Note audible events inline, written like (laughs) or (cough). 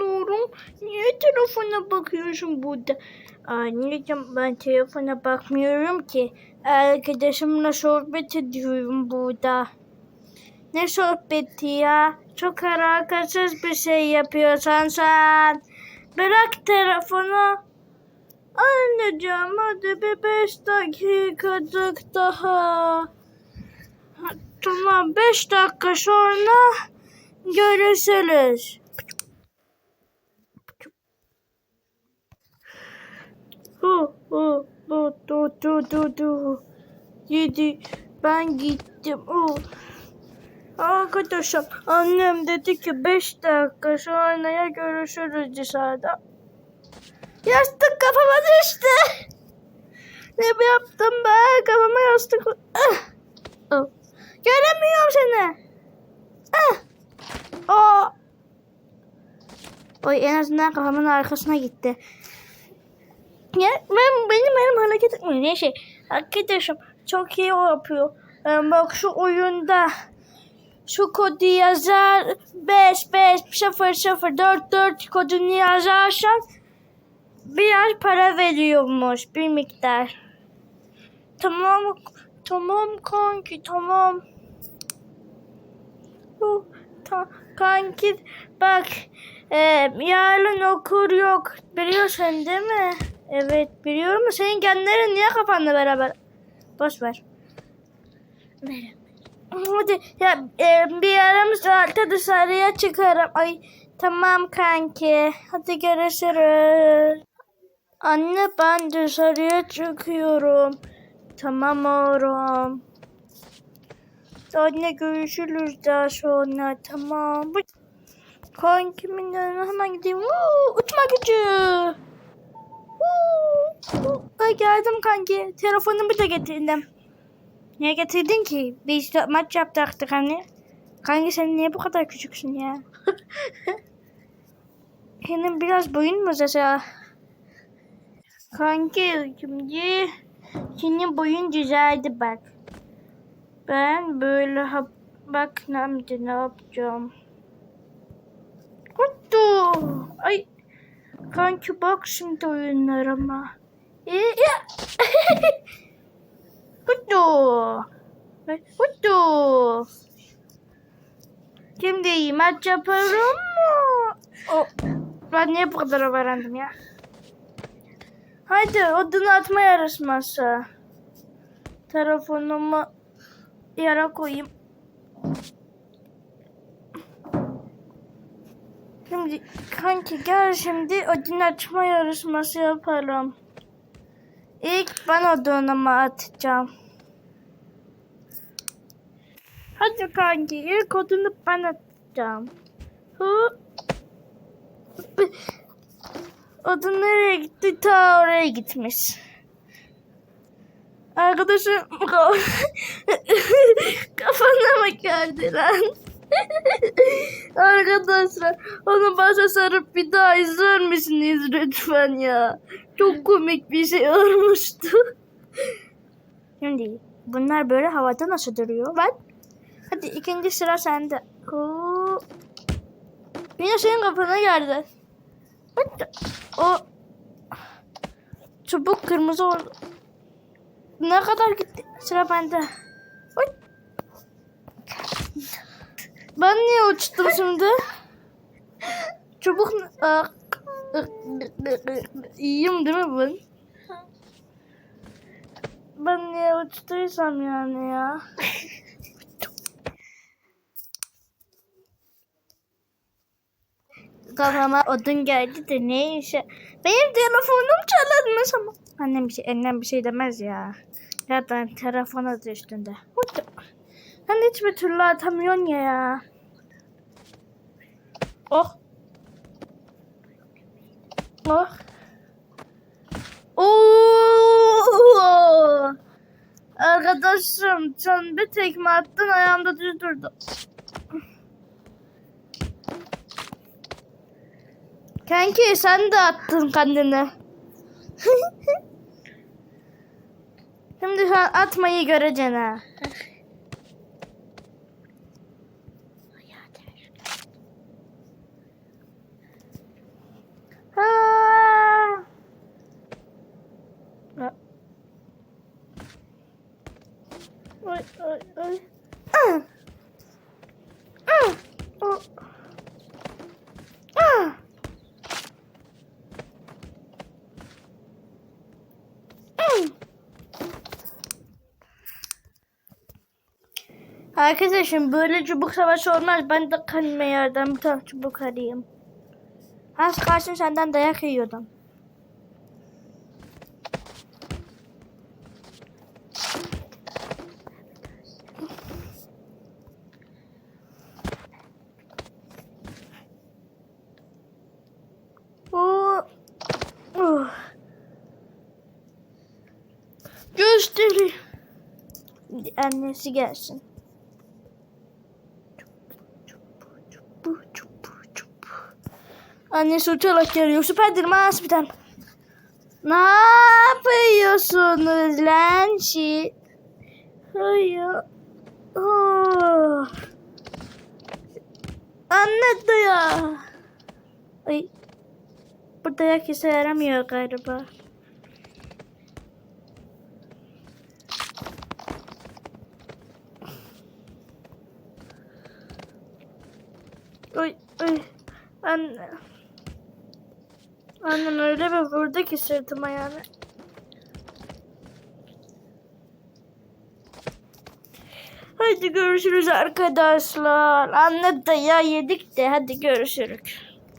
oğlum? Niye telefona bakıyorsun burada? Anneciğim ben telefona bakmıyorum ki. Arkadaşımla sohbet ediyorum burada. Ne sohbeti ya? Çok alakasız bir şey yapıyorsan sen. Bırak telefonu. Anneciğim hadi bir beş dakikacık daha. Ha, Tamam beş dakika sonra görüşürüz. Hu hu du du du du. Yedi ben gittim. Oh. Arkadaşım annem dedi ki beş dakika sonraya görüşürüz dışarıda. Yastık kafama düştü. Ne yaptım ben? Kafama yastık. Ah! Oh. Göremiyorum seni. Ah! Aa! Oy en azından kafamın arkasına gitti. Ya ben benim elim hareket etmiyor. Ne şey? Arkadaşım çok iyi o yapıyor. Ee, bak şu oyunda şu kodu yazar 5 5 0 0 4 4 kodunu yazarsan biraz para veriyormuş bir miktar. Tamam tamam kanki tamam. Oh, ta, kanki bak e, yarın okur yok biliyorsun değil mi? Evet biliyorum senin genlerin niye kafanda beraber? Boş ver. Hadi ya e, bir yarım saatte dışarıya çıkarım. Ay tamam kanki. Hadi görüşürüz. Anne ben dışarıya çıkıyorum. Tamam oğlum. Anne görüşürüz daha sonra. Tamam. Kankimin yanına hemen gideyim. Woo, uçma gücü. Ay geldim kanki. Telefonumu da getirdim. Niye getirdin ki? Biz de maç yapacaktık hani. Kanki sen niye bu kadar küçüksün ya? (laughs) Senin biraz boyun mu uzasa? Kanki şimdi senin boyun güzeldi bak. Ben böyle hap bak ne yapacağım. Kuttu. Ay. Kanki bak şimdi oyunlarıma. Kuttu. Kuttu. Şimdi maç yaparım mı? O, ben niye bu kadar öğrendim ya? Haydi odunu atma yarışması. Telefonumu yere koyayım. Şimdi kanki gel şimdi odunu açma yarışması yapalım. İlk ben odunumu atacağım. Hadi kanki ilk odunu ben atacağım. Hı. Odun nereye gitti? Ta oraya gitmiş. Arkadaşım (laughs) kafana mı geldi lan? (laughs) Arkadaşlar onu başa sarıp bir daha izler misiniz lütfen ya? Çok komik bir şey olmuştu. Şimdi bunlar böyle havada nasıl duruyor? Bak. Hadi ikinci sıra sende. Oo. Yine senin kafana geldi. Hadi. O çubuk kırmızı oldu. Ne kadar gitti? Sıra bende. Oy. Ben niye uçtum şimdi? (laughs) Çubuk Aa, İyiyim değil mi ben? Ben niye uçtuysam yani ya? (laughs) Kafama odun geldi de ne işe? Benim telefonum çalınmış ama. Annem bir şey, annem bir şey demez ya. Zaten telefon adı üstünde. Sen hiçbir türlü atamıyorsun ya. Oh. Oh. Oo! Arkadaşım sen bir tekme attın ayağımda düz durdu. Kanki sen de attın kendini. (laughs) Şimdi an atmayı göreceksin ha. Ha. Ay ay ay. Ah. Ah. Oh. Ah. Arkadaşlar şimdi böyle çubuk savaşı olmaz. Ben de kanime yerden bir tane çubuk arayayım. Hans karşım senden dayak yiyordum. Annesi gelsin. Annesi uçarak geliyor. Süperdir Maspiden. Ne yapıyorsunuz lan şi? Hayır. Oh. De ya. Ay. Burada herkese yaramıyor galiba. Ay ay. Anne. Annem öyle bir vurdu ki sırtıma yani. Hadi görüşürüz arkadaşlar. Anne de ya yedik de hadi görüşürüz.